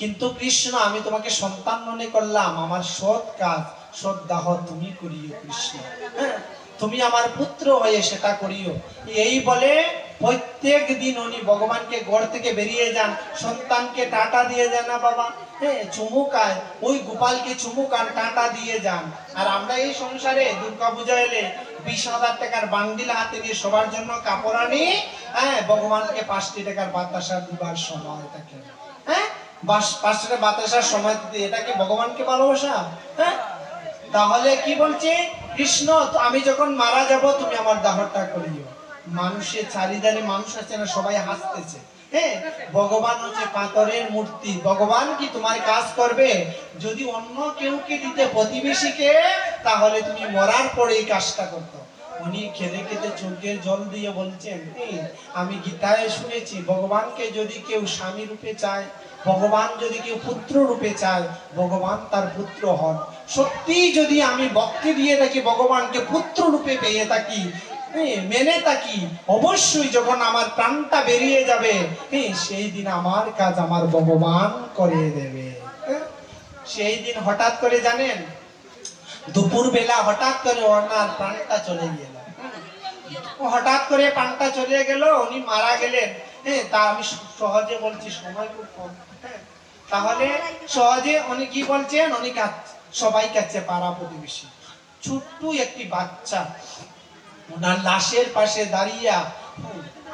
কিন্তু কৃষ্ণ আমি তোমাকে সন্তান মনে করলাম আমার সৎ কাজ সৎ দাহ তুমি করিও কৃষ্ণ। হ্যাঁ, তুমি আমার পুত্র হয়ে সেটা করিও। এই বলে প্রত্যেক দিন উনি ভগবানকে গড় থেকে বেরিয়ে যান সন্তানকে টাটা দিয়ে যান না বাবা। হ্যাঁ চুমুকায় ওই গোপালকে চুমুকান টাটা দিয়ে যান। আর আমরা এই সংসারে দুর্গা পূজা এলে বিশ হাজার টাকার বান্ডিল হাতে নিয়ে সবার জন্য কাপড় আনি হ্যাঁ ভগবানকে পাঁচটি টাকার বাতাসা দিবার সময় থাকে। হ্যাঁ টাকা বাতাসার সময় দিতে। এটা কি ভগবানকে ভালোবাসা? হ্যাঁ? তাহলে কি বলছে? কৃষ্ণ আমি যখন মারা যাব, তুমি আমার দাহটা করিও মানুষের চারিদারে মানুষ আছে না, সবাই হাসতেছে। হ্যাঁ? ভগবান হচ্ছে পাথরের মূর্তি। ভগবান কি তোমার কাজ করবে? যদি অন্য কেউকে দিতে প্রতিবেশীকে, তাহলে তুমি মরার পরে এই কাজটা করতো উনি খেতে খেতে চোখের জল দিয়ে বলছেন "এই, আমি গীতায় শুনেছি ভগবানকে যদি কেউ স্বামী রূপে চায় ভগবান যদি কেউ পুত্র রূপে চায় ভগবান তার পুত্র হন সত্যি যদি আমি ভক্তি দিয়ে থাকি ভগবানকে পুত্র রূপে পেয়ে থাকি মেনে থাকি অবশ্যই যখন আমার প্রাণটা বেরিয়ে যাবে সেই দিন আমার কাজ আমার ভগবান করে দেবে হ্যাঁ? সেই দিন হঠাৎ করে জানেন দুপুর বেলা হঠাৎ করে ওনার প্রাণটা চলে গেল। হঠাৎ করে প্রাণটা চলে গেল উনি মারা গেলেন। হ্যাঁ তা আমি সহজে বলছি সময় খুব কম। হ্যাঁ, তাহলে সহজে উনি কি বলছেন? উনি সবাই কাছে পাড়া প্রতিবেশী। ছোট্ট একটি বাচ্চা। ওনার লাশের পাশে দাঁড়িয়ে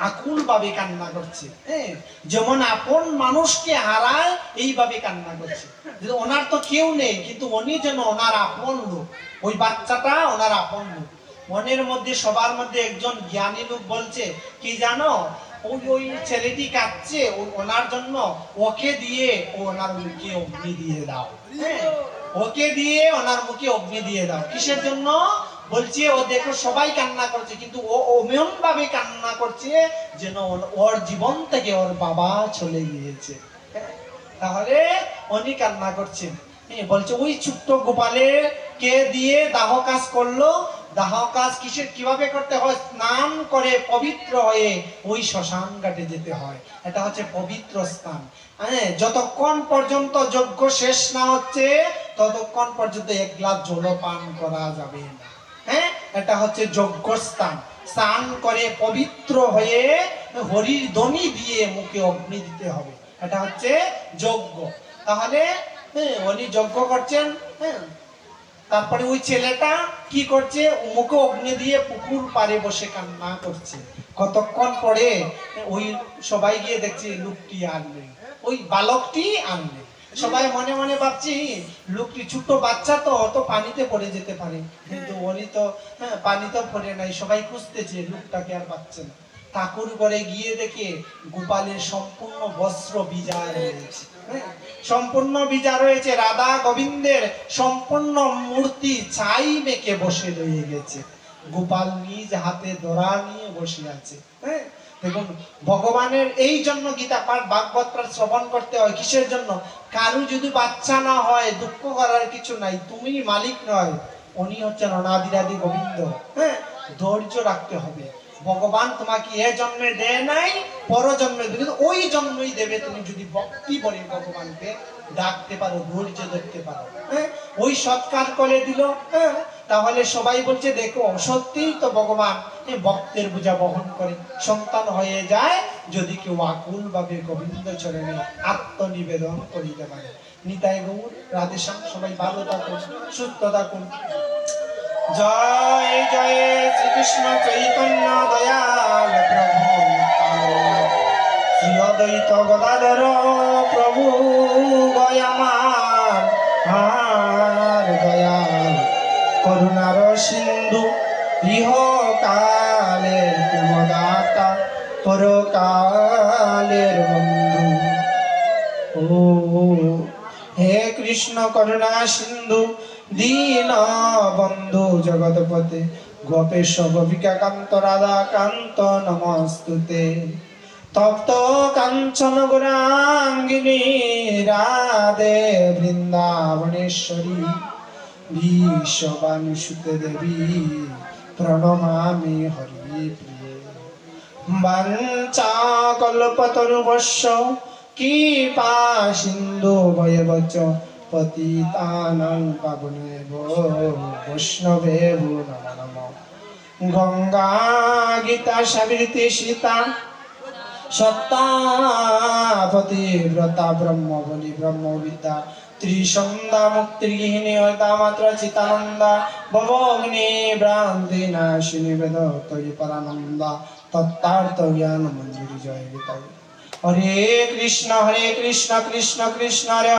আকুল ভাবে কান্না করছে হ্যাঁ? যেমন আপন মানুষকে হারায়, এইভাবে কান্না করছে। ওনার তো কেউ নেই, কিন্তু উনি যেন ওনার আপন লোক। ওই বাচ্চাটা ওনার আপন লোক। মনের মধ্যে, সবার মধ্যে একজন জ্ঞানী লোক বলছে, কি জানো, ওই ওই ছেলেটি কাঁদছে ওনার জন্য ওকে দিয়ে ও ওনার মুখে অগ্নি দিয়ে দাও। হ্যাঁ? ওকে দিয়ে ওনার মুখে অগ্নি দিয়ে দাও। কিসের জন্য? বলছে ও দেখো সবাই কান্না করছে কিন্তু ও অমন ভাবে কান্না করছে যেন ওর- জীবন থেকে ওর বাবা চলে গিয়েছে। হ্যাঁ, তাহলে উনি কান্না করছেন। বলছে ওই ছোট্ট গোপালে কে দিয়ে দাহ কাজ করল? দাহ কাজ কিসের? কীভাবে করতে হয়? স্নান করে পবিত্র হয়ে ওই শ্মশান ঘাটে যেতে হয়। এটা হচ্ছে পবিত্র স্থান। হ্যাঁ যতক্ষণ পর্যন্ত যজ্ঞ শেষ না হচ্ছে ততক্ষণ পর্যন্ত এক গ্লাস জল পান করা যাবে না। এটা হচ্ছে যজ্ঞ স্থান স্নান করে পবিত্র হয়ে হরির ধ্বনি দিয়ে মুখে অগ্নি দিতে হবে। এটা হচ্ছে যজ্ঞ। তাহলে হ্যাঁ উনি যজ্ঞ করছেন হ্যাঁ। তারপরে ওই ছেলেটা কি করছে? মুখে অগ্নি দিয়ে পুকুর পাড়ে বসে কান্না করছে। কতক্ষণ পরে ওই সবাই গিয়ে দেখছে, লোকটি আনবে ওই বালকটি আনবে সবাই মনে মনে ভাবছি লোকটি ছোট্ট বাচ্চা তো অত পানিতে পড়ে যেতে পারে। তো হ্যাঁ পানি তো নাই, সবাই খুঁজতেছে, লোকটাকে আর পাচ্ছে না। ঠাকুর গিয়ে দেখে গোপালের সম্পূর্ণ বস্ত্র বিজয় রয়েছে হ্যাঁ? সম্পূর্ণ রয়েছে রাধা গোবিন্দের সম্পূর্ণ মূর্তি ছাই মেকে বসে রয়ে গেছে। গোপাল নিজ হাতে দড়া নিয়ে বসে আছে। হ্যাঁ দেখুন, ভগবানের এই জন্য গীতা পাঠ, ভাগবত পাঠ শ্রবণ করতে হয় কিসের জন্য? কারু যদি বাচ্চা না হয়, দুঃখ করার কিছু নাই তুমি মালিক নয়। উনি হচ্ছেন অনাদিরাদি গোবিন্দ। হ্যাঁ ধৈর্য রাখতে হবে। ভগবান তোমাকে এ জন্মে দেয় নাই পর জন্মে ওই জন্মই দেবে তুমি যদি ভক্তি বলে ভগবানকে ডাকতে পারো, ধৈর্য ধরতে পারো। হ্যাঁ ওই সৎকার করে দিল হ্যাঁ তাহলে সবাই বলছে, দেখো, সত্যিই তো ভগবান ভক্তের বোঝা বহন করে। সন্তান হয়ে যায়, যদি কেউ আকুল ভাবে গোবিন্দ চরণে আত্মনিবেদন করিতে পারে। নিতাই গৌর, রাধেশ্যাম, সবাই ভালো থাকুন, সুস্থ থাকুন জয় জয় শ্রীকৃষ্ণ চৈতন্য দয়াল প্রভু। শ্রী অদ্বৈত গদাধর প্রভু গয়ামার দয়াল করুণার সিন্ধু ইহ কালের প্রেমদাতা পরকালের বন্ধু ও কৃষ্ণ করুণা সিন্ধু, দীন বন্ধু জগৎপতে গোপেশ গোপিকা কান্ত রাধা কান্ত নমস্তুতে। তপ্ত কাঞ্চন গুরাঙ্গিনী, রাধে বৃন্দাবনেশ্বরী। বিশ্ববানুসুতে দেবী, প্রণমামি হরি প্রিয়ে। বাঞ্চা কল্পতরুবশ্য কৃপা সিন্ধু ভয়বচ পতিতানাং পাবনেব বৈষ্ণবে নম নম। গঙ্গা গীতা সাবিত্রী সীতা সত্তাপতি ব্রতা ব্রহ্ম বলি ব্রহ্ম বিদ্যা ত্রিসন্ধ্যা মুক্তিগৃহিণী হয়তা মাত্র চিতানন্দা ভবগ্নি ভ্রান্তি নাশিনী বেদ তৈ পরানন্দা তত্তার্থ জ্ঞান মঞ্জুরি জয় গীতায়। হরে কৃষ্ণ হরে কৃষ্ণ কৃষ্ণ কৃষ্ণ, হরে